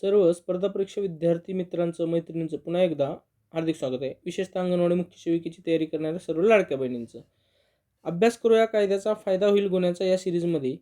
सर्व स्पर्धा परीक्षा विद्यार्थी मित्रांचं मैत्रिणींचं पुन्हा एकदा हार्दिक स्वागत आहे. विशेषतः अंगणवाडी मुख्य सेविकेची तयारी करणाऱ्या सर्व लाडक्या बहिणींचं. अभ्यास करू या कायद्याचा फायदा होईल गुन्ह्याचा या सिरीजमध्ये.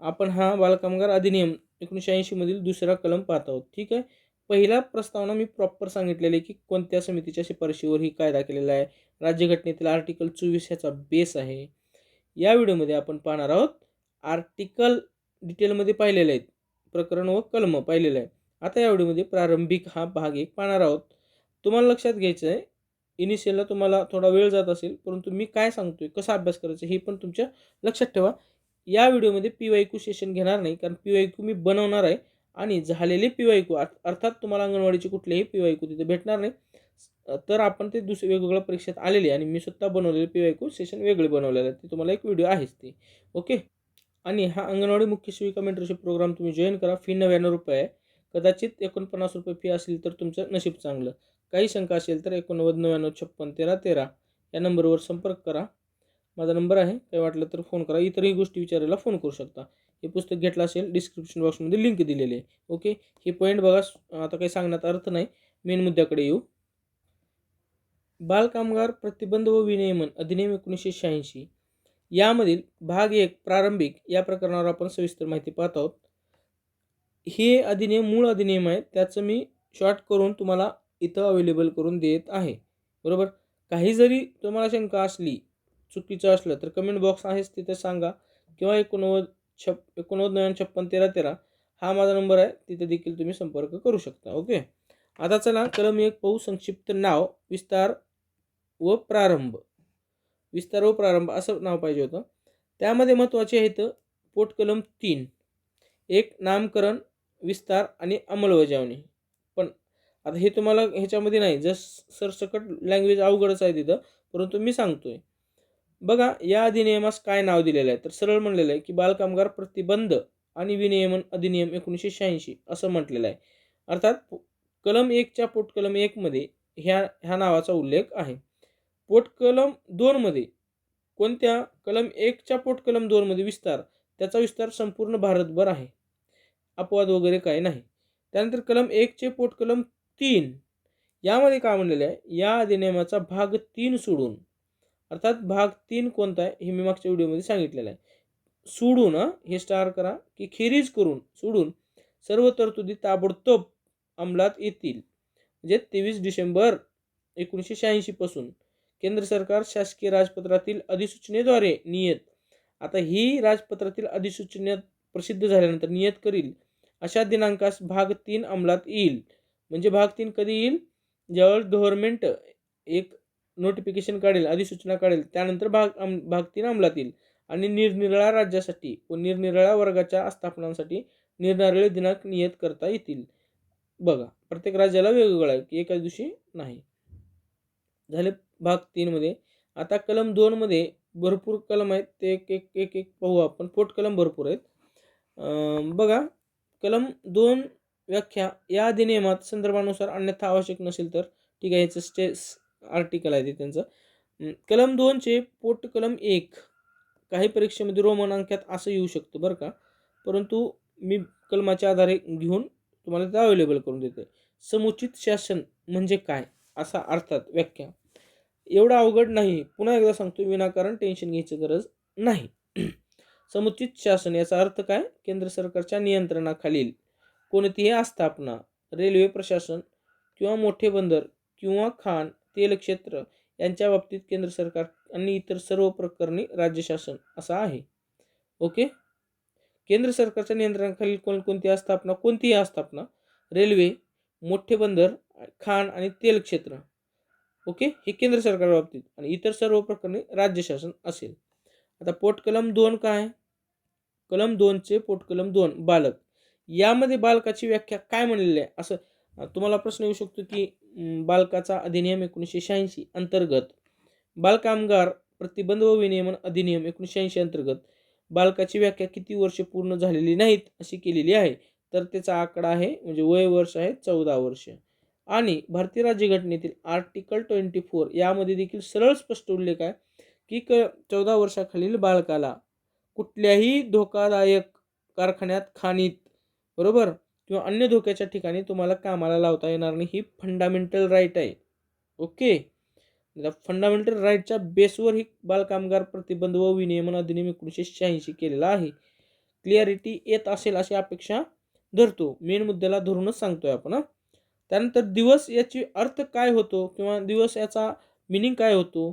आपण हा बालकामगार अधिनियम एकोणीसशे ऐंशीमधील दुसरा कलम पाहत आहोत. ठीक आहे? पहिला प्रस्तावना मी प्रॉपर सांगितलेली आहे की कोणत्या समितीच्या शिफारशीवर ही कायदा केलेला आहे? राज्यघटनेतील आर्टिकल चोवीस ह्याचा बेस आहे. या व्हिडिओमध्ये आपण पाहणार आहोत. आर्टिकल डिटेलमध्ये पाहिलेले आहेत. प्रकरण व कलम पाहिलेलं आहे आता या व्हिडिओमध्ये प्रारंभिक हा भाग एक पाहणार आहोत. तुम्हाला लक्षात घ्यायचं आहे इनिशियलला तुम्हाला थोडा वेळ जात असेल परंतु मी काय सांगतोय कसा अभ्यास करायचा हे पण तुमच्या लक्षात ठेवा. या व्हिडिओमध्ये पी वाय क्यू सेशन घेणार नाही कारण पी वाय क्यू मी बनवणार आहे आणि झालेले पी वाय क्यू अर्थात तुम्हाला अंगणवाडीचे कुठलेही पी वाय क्यू तिथे भेटणार नाही. तर आपण ते दुसरे वेगवेगळ्या परीक्षेत आलेले आणि मी स्वतः बनवलेले पी वाय क्यू सेशन वेगळे बनवलेले आहे ते तुम्हाला एक व्हिडिओ आहेच ते. ओके? आणि हा अंगणवाडी मुख्य सेविका मेंटरशिप प्रोग्राम तुम्ही जॉईन करा. फी नव्याण्णव रुपये आहे. कदाचित एकोणपन्नास रुपये फी असेल तर तुमचं नशीब चांगलं. काही शंका असेल तर एकोणनव्वद नव्याण्णव छप्पन तेरा तेरा या नंबरवर संपर्क करा. माझा नंबर आहे. काही वाटलं तर फोन करा. इतरही गोष्टी विचारायला फोन करू शकता. हे पुस्तक घेतलं असेल डिस्क्रिप्शन बॉक्समध्ये लिंक दिलेली आहे. ओके हे पॉईंट बघा. आता काही सांगण्यात अर्थ नाही. मेन मुद्द्याकडे येऊ. बालकामगार प्रतिबंध व विनियमन अधिनियम एकोणीसशे शहाऐंशी. यामधील भाग एक प्रारंभिक. या प्रकरणावर आपण सविस्तर माहिती पाहत आहोत. हे अधिनियम मूळ अधिनियम आहे त्याचं मी शॉर्ट करून तुम्हाला इथं अवेलेबल करून देत आहे. बरोबर? काही जरी तुम्हाला शंका असली चुकीचं असलं तर कमेंट बॉक्स आहेच तिथे सांगा. किंवा एकोणनव्वद छप एकोणनव्वद नव्याण्णव छप्पन तेरा तेरा हा माझा नंबर आहे तिथे देखील तुम्ही संपर्क करू शकता. ओके? आता चला कलम एक पाहू संक्षिप्त नाव विस्तार व प्रारंभ. विस्तार व प्रारंभ असं नाव पाहिजे होतं. त्यामध्ये महत्त्वाचे आहेत पोटकलम तीन. एक नामकरण विस्तार आणि अंमलबजावणी. पण आता हे तुम्हाला ह्याच्यामध्ये नाही जस सरसकट लँग्वेज अवघडच आहे तिथं परंतु मी सांगतोय. बघा या अधिनियमास काय नाव दिलेलं आहे? तर सरळ म्हणलेलं आहे की बालकामगार प्रतिबंध आणि विनियमन अधिनियम एकोणीसशे शहाऐंशी असं म्हटलेलं आहे. अर्थात कलम एकच्या पोटकलम एकमध्ये ह्या ह्या नावाचा उल्लेख आहे. पोटकलम दोनमध्ये कोणत्या? कलम एकच्या पोटकलम दोनमध्ये विस्तार त्याचा विस्तार संपूर्ण भारतभर आहे. अपवाद वगैरे काही नाही. त्यानंतर कलम एकचे पोटकलम तीन यामध्ये काय म्हणलेलं आहे? या अधिनियमाचा भाग तीन सोडून अर्थात भाग तीन कोणता आहे? हे मी मागच्या व्हिडिओमध्ये सांगितलेलं आहे. सोडून हे स्टार करा की खेरीज करून सोडून सर्व तरतुदी ताबडतोब अंमलात येतील. म्हणजे तेवीस डिसेंबर एकोणीसशे शहाऐंशीपासून केंद्र सरकार शासकीय राजपत्रातील अधिसूचनेद्वारे नियत आता ही राजपत्रातील अधिसूचनेत प्रसिद्ध झाल्यानंतर नियत करील. अशा दिनांकास भाग तीन अंमलात येईल. म्हणजे भाग तीन कधी येईल? ज्यावेळेस गव्हर्नमेंट एक नोटिफिकेशन काढेल अधिसूचना काढेल त्यानंतर भाग अम भाग तीन अंमलात येईल. आणि निरनिराळ्या राज्यासाठी व निरनिराळ्या वर्गाच्या आस्थापनांसाठी निरनिराळे दिनांक नियत करता येतील. बघा प्रत्येक राज्याला वेगवेगळं आहे की एकाच दिवशी नाही. झाले भाग तीनमध्ये आता कलम दोनमध्ये भरपूर कलम आहेत ते एक एक एक एक पाहू आपण. पोट कलम भरपूर आहेत. बघा कलम दोन व्याख्या या अधिनियमात संदर्भानुसार अन्यथा आवश्यक नसेल तर. ठीक आहे याचं स्टेस आर्टिकल आहे ते त्यांचं. कलम दोनचे पोट कलम एक. काही परीक्षेमध्ये रोमन अंक्यात असं येऊ शकतं बरं का. परंतु मी कलमाच्या आधारे घेऊन तुम्हाला ते अवेलेबल करून देते समुचित शासन म्हणजे काय? असा अर्थात व्याख्या. एवढं अवघड नाही. पुन्हा एकदा सांगतो विनाकारण टेन्शन घ्यायची गरज नाही. समुचित शासन याचा अर्थ काय? केंद्र सरकारच्या नियंत्रणाखालील कोणतीही आस्थापना रेल्वे प्रशासन किंवा मोठे बंदर किंवा खाण तेल क्षेत्र यांच्या बाबतीत केंद्र सरकार आणि इतर सर्व प्रकरणी राज्य शासन असा आहे. ओके? केंद्र सरकारच्या नियंत्रणाखालील कोणकोणती आस्थापना कोणतीही आस्थापना रेल्वे मोठे बंदर खाण आणि तेल क्षेत्र. ओके? हे केंद्र सरकार बाबतीत आणि इतर सर्व प्रकरणी राज्य शासन असेल. आता पोटकलम दोन काय? कलम दोनचे पोटकलम दोन बालक. यामध्ये बालकाची व्याख्या काय म्हणलेली आहे? असं तुम्हाला प्रश्न येऊ शकतो की बालकाचा अधिनियम एकोणीसशे शहाऐंशी अंतर्गत बालकामगार प्रतिबंध व विनियमन अधिनियम एकोणीसशे ऐंशी अंतर्गत बालकाची व्याख्या किती वर्ष पूर्ण झालेली नाहीत अशी केलेली आहे? तर त्याचा आकडा आहे म्हणजे वय वर्ष आहे चौदा वर्ष. आणि भारतीय राज्यघटनेतील आर्टिकल ट्वेंटी फोर यामध्ये देखील सरळ स्पष्ट उल्लेख आहे. की क चौदा वर्षाखालील बालकाला कुठल्याही धोकादायक कारखान्यात खाणीत बरोबर? किंवा अन्य धोक्याच्या ठिकाणी तुम्हाला कामाला लावता येणार नाही. ही फंडामेंटल राईट आहे. ओके फंडामेंटल राईटच्या बेसवर ही बालकामगार प्रतिबंध व विनियमन अधिनियम एकोणीसशे शहाऐंशी केलेला आहे. क्लिअरिटी येत असेल अशी अपेक्षा धरतो. मेन मुद्द्याला धरूनच सांगतोय आपण त्यानंतर दिवस याची अर्थ काय होतो? किंवा दिवस याचा मिनिंग काय होतो?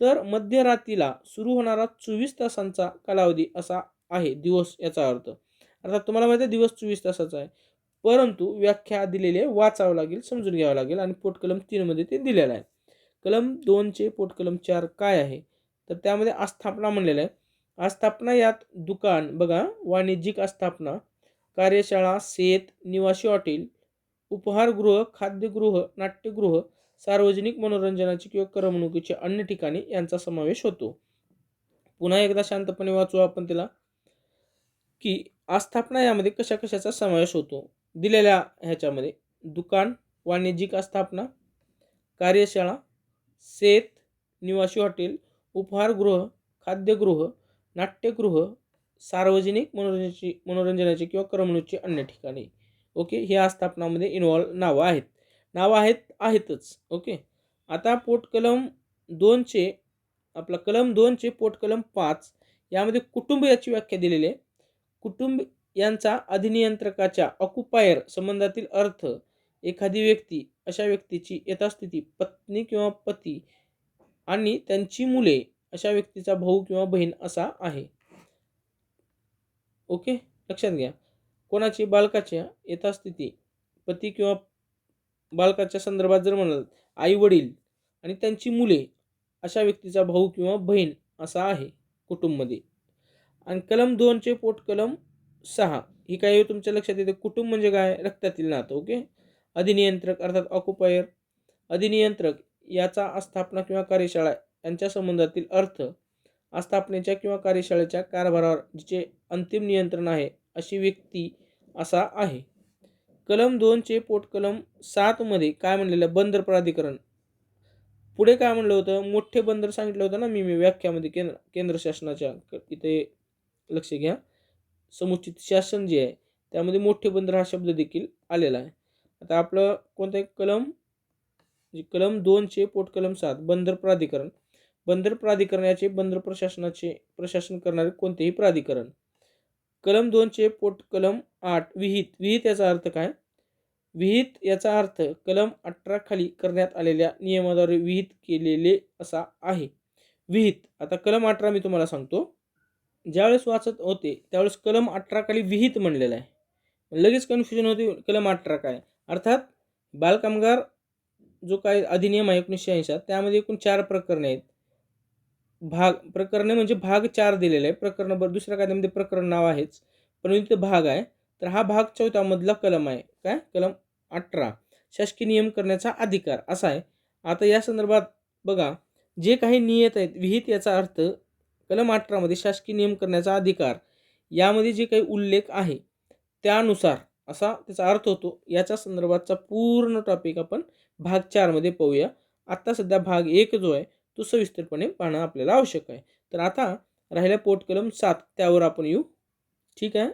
तर मध्यरात्रीला सुरू होणारा चोवीस तासांचा कालावधी असा आहे दिवस याचा अर्थ. अर्थात तुम्हाला माहिती आहे दिवस चोवीस तासाचा आहे. परंतु व्याख्या दिलेली आहे वाचावं लागेल समजून घ्यावं लागेल आणि पोटकलम तीनमध्ये ते दिलेलं आहे. कलम दोनचे पोटकलम चार काय आहे? तर त्यामध्ये आस्थापना म्हणलेलं आहे. आस्थापना यात दुकान बघा वाणिज्यिक आस्थापना कार्यशाळा शेत निवासी हॉटेल उपहारगृह खाद्यगृह नाट्यगृह सार्वजनिक मनोरंजनाची किंवा करमणुकीची अन्य ठिकाणी यांचा समावेश होतो. पुन्हा एकदा शांतपणे वाचू आपण तिला. की आस्थापना यामध्ये कशा कशाचा समावेश होतो? दिलेल्या ह्याच्यामध्ये दुकान वाणिज्यिक आस्थापना कार्यशाळा शेत निवासी हॉटेल उपहारगृह खाद्यगृह नाट्यगृह सार्वजनिक मनोरंजनाची मनोरंजनाची किंवा करमणुकीची अन्य ठिकाणी. ओके? हे आस्थापनामध्ये इन्वॉल्व नावं आहेत. नावं आहेत आहेतच. ओके? आता पोटकलम दोनचे आपला कलम दोनचे पोटकलम पाच यामध्ये कुटुंब याची व्याख्या दिलेली आहे. कुटुंब यांचा अधिनियंत्रकाच्या ऑक्युपायर संबंधातील अर्थ एखादी व्यक्ती अशा व्यक्तीची यथास्थिती पत्नी किंवा पती आणि त्यांची मुले अशा व्यक्तीचा भाऊ किंवा बहीण असा आहे. ओके? लक्षात घ्या. कोणाची? बालकाच्या यथास्थिती पती किंवा बालकाच्या संदर्भात जर म्हणाल आई वडील आणि त्यांची मुले अशा व्यक्तीचा भाऊ किंवा बहीण असा आहे कुटुंबमध्ये. आणि कलम दोनचे पोट कलम सहा ही काय तुमच्या लक्षात येते. कुटुंब म्हणजे काय? रक्तातील नातं ओके? अधिनियंत्रक अर्थात ऑक्युपायर अधिनियंत्रक याचा आस्थापना किंवा कार्यशाळा यांच्या संबंधातील अर्थ आस्थापनेच्या किंवा कार्यशाळेच्या कारभारावर जिचे अंतिम नियंत्रण आहे अशी व्यक्ती असा आहे. कलम दोनचे पोटकलम सातमध्ये काय म्हणलेलं? आहे? बंदर प्राधिकरण. पुढे काय म्हणलं होतं? मोठे बंदर सांगितलं होतं ना मी मी व्याख्यामध्ये केंद्र केंद्र शासनाच्या इथे लक्ष घ्या. समुचित शासन जे आहे त्यामध्ये मोठे बंदर हा शब्द देखील आलेला आहे. आता आपलं कोणतं कलम? जे कलम दोनचे पोटकलम सात बंदर प्राधिकरण. बंदर प्राधिकरणाचे बंदर प्रशासनाचे प्रशासन करणारे कोणतेही प्राधिकरण. कलम दोनचे पोटकलम आठ. विहित. विहित याचा अर्थ काय? विहित याचा अर्थ कलम अठरा खाली करण्यात आलेल्या नियमाद्वारे विहित केलेले असा आहे. विहित. आता कलम अठरा मी तुम्हाला सांगतो. ज्यावेळेस वाचत होते त्यावेळेस कलम अठरा खाली विहित म्हणलेलं आहे. लगेच कन्फ्युजन होते कलम अठरा काय? अर्थात बालकामगार जो काय अधिनियम आहे एकोणीसशे ऐंशी त्यामध्ये एकूण चार प्रकरणे आहेत. भाग प्रकरणे म्हणजे भाग चार दिलेले आहे. प्रकरण बरं दुसऱ्या कायद्यामध्ये प्रकरण नाव आहेच. पण इथे भाग आहे. तर हा भाग चौथ्यामधला कलम आहे. काय? कलम अठरा. शासकीय नियम करण्याचा अधिकार. असा आहे. आता या संदर्भात बघा. जे काही नियत आहेत विहित याचा अर्थ कलम अठरामध्ये शासकीय नियम करण्याचा अधिकार. यामध्ये जे काही उल्लेख आहे त्यानुसार असा त्याचा अर्थ होतो. याच्या संदर्भातचा पूर्ण टॉपिक आपण भाग चारमध्ये पाहूया. आत्ता सध्या भाग एक जो आहे तो सविस्तरपणे पाहणं आपल्याला आवश्यक आहे. तर आता राहिला पोट कलम सात. त्यावर आपण येऊ. ठीक आहे?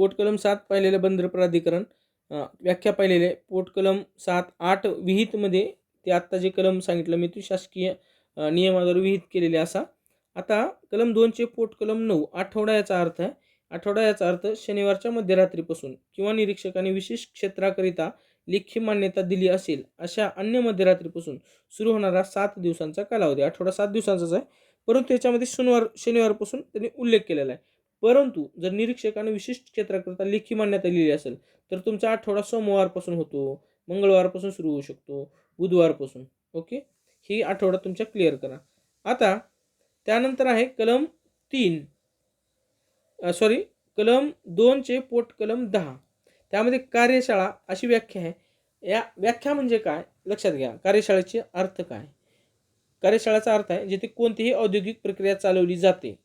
पोट कलम सात पाहिलेलं बंदर प्राधिकरण व्याख्या पाहिलेले पोट कलम सात आठ विहितमध्ये ते आत्ता जे कलम सांगितलं मी तू शासकीय नियमाद्वारे विहित केलेले असा. आता कलम दोनचे पोट कलम नऊ आठवडा याचा अर्थ आहे. आठवडा याचा अर्थ शनिवारच्या मध्यरात्रीपासून किंवा निरीक्षकाने विशेष क्षेत्राकरिता लेखी मान्यता दिली असेल अशा अन्य मध्यरात्रीपासून सुरू होणारा सात दिवसांचा कालावधी. आठवडा सात दिवसांचाच आहे. परंतु त्याच्यामध्ये शनिवार शनिवारपासून त्यांनी उल्लेख केलेला आहे. परंतु जर निरीक्षकाने विशिष्ट क्षेत्राकरता लेखी मान्यता लिहिली असेल तर तुमचा आठवडा सोमवारपासून होतो मंगळवारपासून सुरू होऊ शकतो बुधवारपासून. ओके? ही आठवडा तुमच्या क्लिअर करा. आता त्यानंतर आहे कलम तीन. सॉरी कलम दोनचे पोट कलम दहा. त्यामध्ये कार्यशाळा अशी व्याख्या आहे. या व्याख्या म्हणजे काय? लक्षात घ्या कार्यशाळेचे अर्थ काय? कार्यशाळेचा अर्थ आहे जिथे कोणतीही औद्योगिक प्रक्रिया चालवली जाते.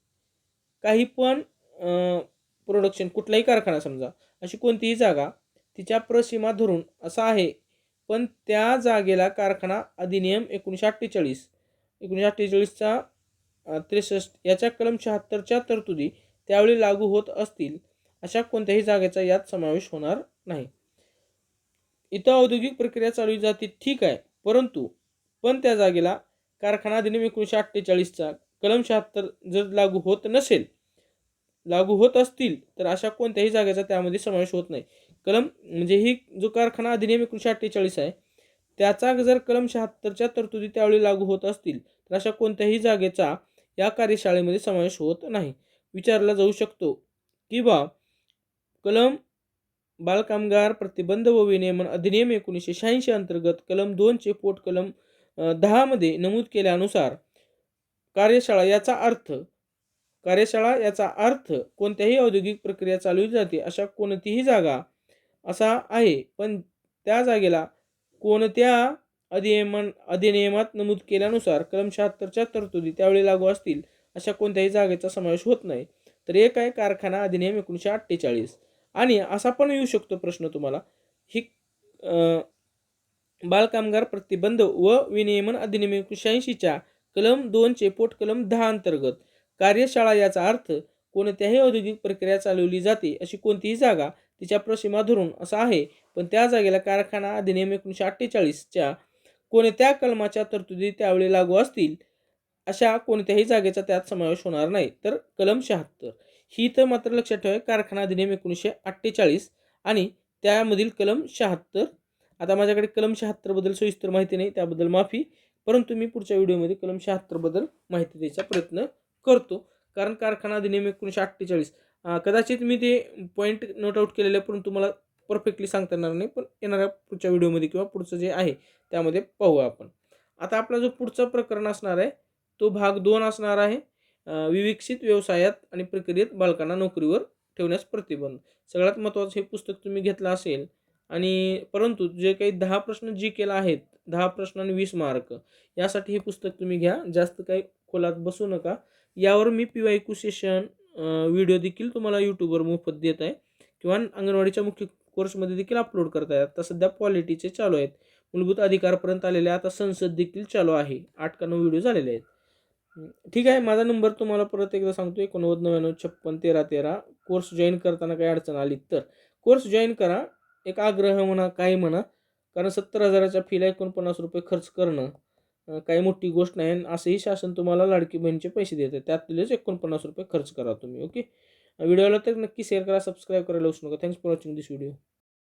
काही पण प्रोडक्शन कुठलाही कारखाना समजा अशी कोणतीही जागा तिच्या प्रसीमा धरून असा आहे. पण त्या जागेला कारखाना अधिनियम एकोणीसशे अठ्ठेचाळीस एकोणीसशे अठ्ठेचाळीसचा त्रेसष्ट याच्या कलम शहात्तरच्या तरतुदी त्यावेळी लागू होत असतील अशा कोणत्याही जागेचा यात समावेश होणार नाही. इथं औद्योगिक प्रक्रिया चालू जाते ठीक आहे. परंतु पण त्या जागेला कारखाना अधिनियम एकोणीसशे अठ्ठेचाळीसचा कलम शहात्तर जर लागू होत नसेल लागू होत असतील तर अशा कोणत्याही जागेचा त्यामध्ये समावेश होत नाही. कलम म्हणजे ही जो कारखाना अधिनियम एकोणीशे अठ्ठेचाळीस आहे त्याचा जर कलम शहात्तरच्या तरतुदी त्यावेळी लागू होत असतील तर अशा कोणत्याही जागेचा या कार्यशाळेमध्ये समावेश होत नाही. विचारला जाऊ शकतो किंवा कलम बालकामगार प्रतिबंध व विनियमन अधिनियम एकोणीसशे शहाऐंशी अंतर्गत कलम दोनचे पोट कलम दहामध्ये नमूद केल्यानुसार कार्यशाळा याचा अर्थ कार्यशाळा याचा अर्थ कोणत्याही औद्योगिक प्रक्रिया चालवली जाते अशा कोणतीही जागा असा आहे. पण त्या जागेला कोणत्या अधिनियमन अधिनियमात नमूद केल्यानुसार कलम शहात्तरच्या तरतुदी त्यावेळी लागू असतील अशा कोणत्याही जागेचा समावेश होत नाही. तर एक आहे कारखाना अधिनियम एकोणीसशे अठ्ठेचाळीस. आणि असा पण येऊ शकतो प्रश्न तुम्हाला ही बालकामगार प्रतिबंध व विनियमन अधिनियम एकोणीसशे ऐंशीच्या कलम दोनचे पोट कलम दहा अंतर्गत कार्यशाळा याचा अर्थ कोणत्याही औद्योगिक प्रक्रिया चालवली जाते अशी कोणतीही जागा तिच्या प्रसीमा धरून असा आहे. पण त्या जागेला कारखाना अधिनियम एकोणीसशे अठ्ठेचाळीसच्या कोणत्या कलमाच्या तरतुदी त्यावेळी लागू असतील अशा कोणत्याही जागेचा त्यात समावेश होणार नाही. तर कलम शहात्तर. ही तर मात्र लक्षात ठेवा कारखाना अधिनियम एकोणीसशे अठ्ठेचाळीस आणि त्यामधील कलम शहात्तर. आता माझ्याकडे कलम शहात्तरबद्दल सविस्तर माहिती नाही त्याबद्दल माफी. परंतु मी पुढच्या व्हिडिओमध्ये कलम शहात्तरबद्दल माहिती द्यायचा प्रयत्न करतो. कारण कारखाना अधिनियम एकोणीसशे अठ्ठेचाळीस. कदाचित मी ते पॉईंट नोट आऊट केलेले आहे, परंतु मला परफेक्टली सांगता येणार नाही पण येणाऱ्या पुढच्या व्हिडिओमध्ये किंवा पुढचं जे आहे त्यामध्ये पाहू आपण. आता आपला जो पुढचा प्रकरण असणार आहे तो भाग दोन असणार आहे. विविकसित व्यवसायात आणि प्रक्रियेत बालकांना नोकरीवर ठेवण्यास प्रतिबंध. सगळ्यात महत्त्वाचं हे पुस्तक तुम्ही घेतलं असेल आणि परंतु जे काही दहा प्रश्न जी केला आहेत दहा प्रश्न आणि वीस मार्क यासाठी हे पुस्तक तुम्ही घ्या. जास्त काही खोलात बसू नका. यावर मी P Y Q session video देखील तुम्हाला यूट्यूबवर मोफत देत आहे. किंवा अंगणवाडीच्या मुख्य कोर्समध्ये देखील अपलोड करता येतात आता सध्या पॉलिटीचे चालू आहेत. मूलभूत अधिकारपर्यंत आलेले आता संसद देखील चालू आहे. आठ का नऊ व्हिडिओ झालेले आहेत. ठीक आहे माझा नंबर तुम्हाला परत एकदा सांगतो. एकोणनव्वद नव्याण्णव छप्पन तेरा तेरा. कोर्स जॉईन करताना काही अडचण आली तर. कोर्स जॉईन करा. एक आग्रह म्हणा काही म्हणा. कारण सत्तर हजाराच्या फीला एकोणपन्नास रुपये खर्च करणं काही मोठी गोष्ट नाही. आणि असंही शासन तुम्हाला लाडकी बहिणीचे पैसे देतं त्यातलेच एकोणपन्नास रुपये खर्च करा तुम्ही ओके? व्हिडिओला तर नक्की शेअर करा सबस्क्राईब करायला विसरू नका. Thanks for watching this video